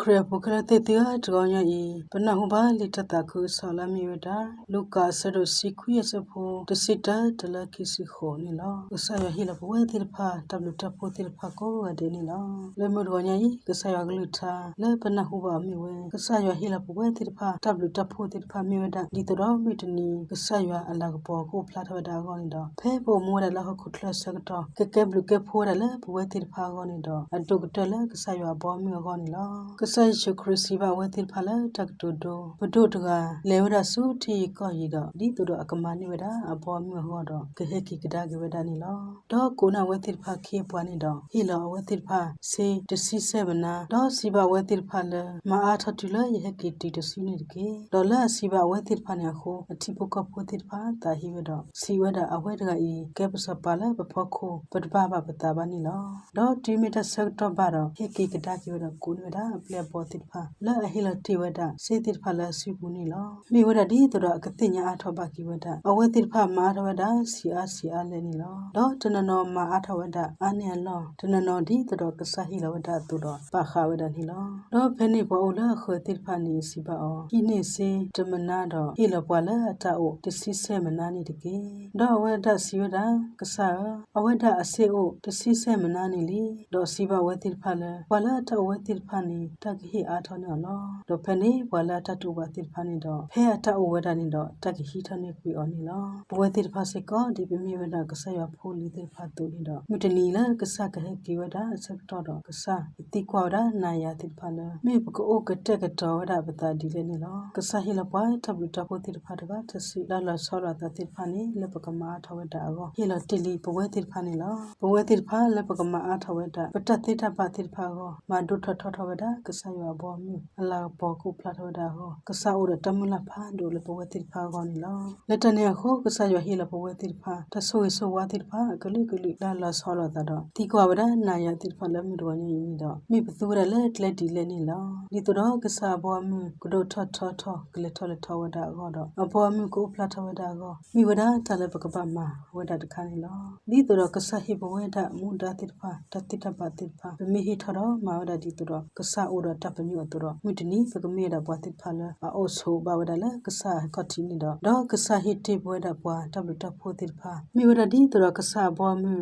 ခရပုခရတေတေအကြောင်းရဤပနဟုပါလိတတခုဆလာမီဝဒလူကာဆရစီခွေစဖိုတစစ်တတလကိစီခိုနီလာကဆယဟီလဘဝတိဖာတဘလတဖိုတိဖာကိုဝဒေနီလာလေမတော်ညာဤကဆယဂလူထာလေပနဟုပါမီဝဲကဆယဟီလဘဝတိဖာတဘလတဖိုတိဖာမီဝဒဒီတော်မီတနီကဆယအလကပေါ်ကိုဖလာထဝဒါကောနီတော့ဖဲပေါ်မောရလဟခုထလဆကတော့ကကဲဘလူကဲဖိုးရလေဘဝတိဖာကောနီတော့အတုကတလကဆယဘောမီကောနီလာကဆယချခရစီဘဝတိဖာလေတက်တူဒိုဘဒုတကလေဝရစုတီကောရီတော့ဒီသူတို့အကမနိဝဒအဘောမြဟောတော့ကဟေကိကဒါကဝဒနီလောတော့ကိုနာဝတိဖာခေပွားနေတော့ဟီလောဝတိဖာစေတစီဆေဗနာတော့စီဘဝတိဖာလေမအားထတူလေယဟကိတီတစီနေတကေတော့လာစီဘဝတိဖာနေခိုအတိပုကပိုတိဖာတာဟိဝတော့စီဝဒအဝဲတကဤကဲပစပါလေပဖခိုပဒဘာဘပတာဘာနီလောတော့တီမီတဆက်တော့ဘာတော့ဟေကိကဒါကဝဒကိုနဝဒပလေပေါ်တိဖာလာဟီလတီဝဒစေတိဖာလာစီပူနီလောမိဝဒဒီတော့ကတိညာအထောပါကိဝဒအဝဲတိဖာမာထဝဒစီအားစီအားလဲနီလောတော့တနနောမာအထဝဒအာနေလောတနနောဒီတော့ကဆာဟီလဝဒသူတော့ပါခဝဒနီလောတော့ဖဲနေဘောလခေတိဖာနီစီပါအောကိနေစေတမနာတော့ဟီလပွာလအတအိုတစီဆဲမနာနီတကေတော့အဝဲဒစီဝဒကဆာအဝဲဒအစေအိုတစီဆဲမနာနီလီတော့စီပါဝဲတိဖာလပွာလအတဝဲတိဖာနီတကဟီအားထောနော်လောတော့ဖဲနေပွာလတတူပါတိဖာနီတော့ဖဲအတအိုဝဲဒနီတော့တကဟီထနေကွီအော်နီလောဘဝတိဖာစေကောဒီပမီဝဒကဆာရဖိုလီတိဖာတူနီတော့မြတနီလာကဆာကဟေကီဝဒဆက်တော့တော့ကဆာတိကွာဒနာယာတိဖာလမေပကောကတက်ကတော့ဝဒပတာဒီလေနီလောကဆာဟီလပွားတဘလတပိုတိဖာတကတစီလာလာဆောရတာတိဖာနီလပကမာထဝဒအောဟီလတီလီဘဝတိဖာနီလောဘဝတိဖာလပကမာအထဝဒပတတိတပါတိဖာကိုမာဒုထထထဝဒကဆာရဘောမြအလာဘောကုဖလာထဝဒဟောကဆာဥရတမလဖာဒိုလဘဝတိဖာကောနီလောလက်တနေခောကဆာရဟီလဘဝတိဖာတဆိုးဆိုဝါတိဖာကလိကလိလာလာဆောရတာတော့တီကွာဝဒနာယတိဖာလမြတော်ညင်းတော့မိဘသူရလက်လက်ဒီလက်နီလောဒီတော့ကဆာဘောမြကဒိုထထထကလထလထဝဒကောတော့အဘောမြကိုဖလာထဝဒကောမိဝဒတလပကပမဝဒတခါနီလောဒီတော့ကဆာဟိဘဝဒမူဒတိဖာတတိတပတိဖာမိဟိထတော့မာဝဒဒီတော့ကဆာဥရတပ်ပမြတ်တော့မိတနီပကမေရဘဝတိဖာလအိုဆိုဘဝဒလကဆာကတိနီတော့တော့ကဆာဟိတိဘဝဒဘွာတဘလတဖို့တိဖာမိဝဒဒီတော့ကဆာဘောမြ